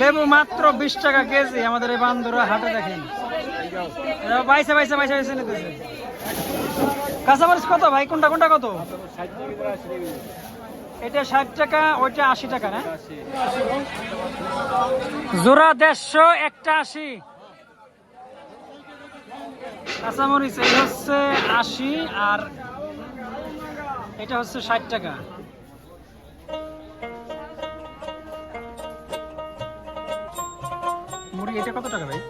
লেবু মাত্র বিশ টাকা কেজি আমাদের এই বান্দুরা হাটে দেখেন। বাইসে বাইসে বাইসে বাইসে নিতেছে। কাঁচামরিচ কত ভাই? কোনটা কোনটা কত? এটা ষাট টাকা, ওইটা আশি টাকা, না? জোড়া দেড়শো, একটা আশি। কাঁচামরিচ, এই হচ্ছে আশি আর এটা হচ্ছে ষাট টাকা। এটা কত টাকা ভাই?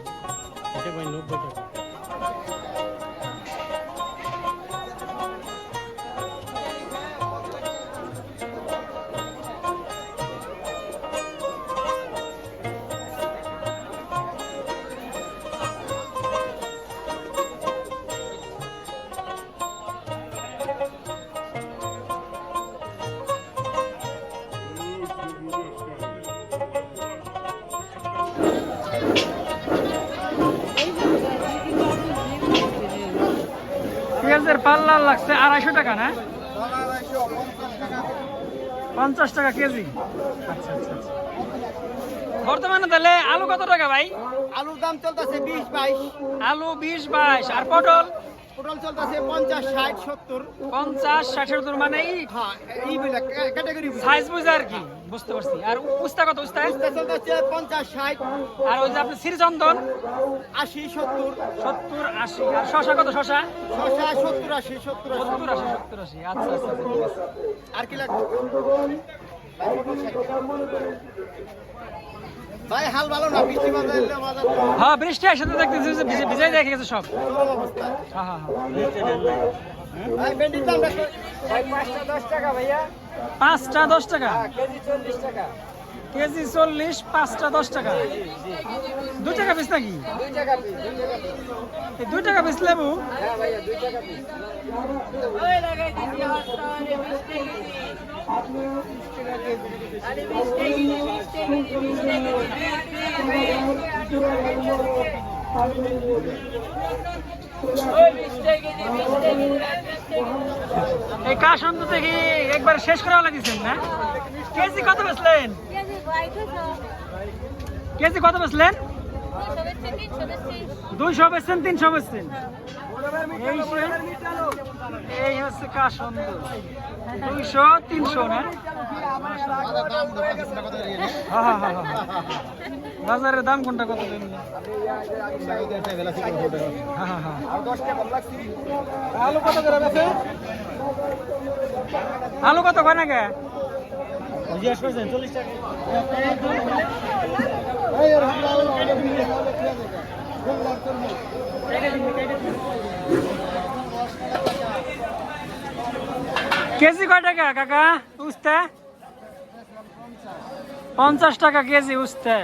এটা ভাই নব্বই টাকা। পাল্লা লাগছে আড়াইশো টাকা না? পঞ্চাশ টাকা কেজি। আচ্ছা আচ্ছা আচ্ছা। বর্তমানে তাহলে আলু কত টাকা ভাই? আলুর দাম চলতেছে বিশ বাইশ। আলু বিশ বাইশ। আর পটল? পটল চলতেছে পঞ্চাশ ষাট সত্তর। পঞ্চাশ ষাট সত্তর মানে হ্যাঁ ক্যাটাগরি সাইজ বুঝে আর কি বুঝতে পারছি। আর উস্তা কত উস্তা চলতেছে পঞ্চাশ ষাট। আর ওই যে আপনি শ্রীচন্দন আশি সত্তর। সত্তর আশি। আর শশা কত শশা? ছশা সত্তর আশি সত্তর সত্তর আশি সত্তর আশি। আচ্ছা আচ্ছা আচ্ছা। আর কি লাগবে? ভাই হাল ভালো না বৃষ্টি বাজার হ্যাঁ বৃষ্টি একসাথে দেখতেছি যে ভিজে ভিজাই দেখে গেছে সব। হ্যাঁ হ্যাঁ হ্যাঁ। ভাই ভেন্ডির দাম দেখো। পাঁচটা দশ টাকা কেজি চল্লিশ টাকা। কেজি চল্লিশ পাঁচটা দশ টাকা। দু টাকা পিস নাকি? দুই টাকা পিস দুই টাকা লেবু? এই কাসন্ত থেকে একবার শেষ করা লাগিয়েছেন না? কেজি কত বেচলেন? কেজি কত বেচলেন? দুইশো বেচছেন, তিনশো বেচছেন? এই এই হচ্ছে কাসন্ত দুইশো, তিনশো, না। বাজারের দাম কোনটা কত আলু কত করে আলু কত করে নাকি? জিজ্ঞেস করছেন চল্লিশ টাকা কেজি কয় টাকা কাকা? উস্তে? পঞ্চাশ টাকা কেজি উস্তে।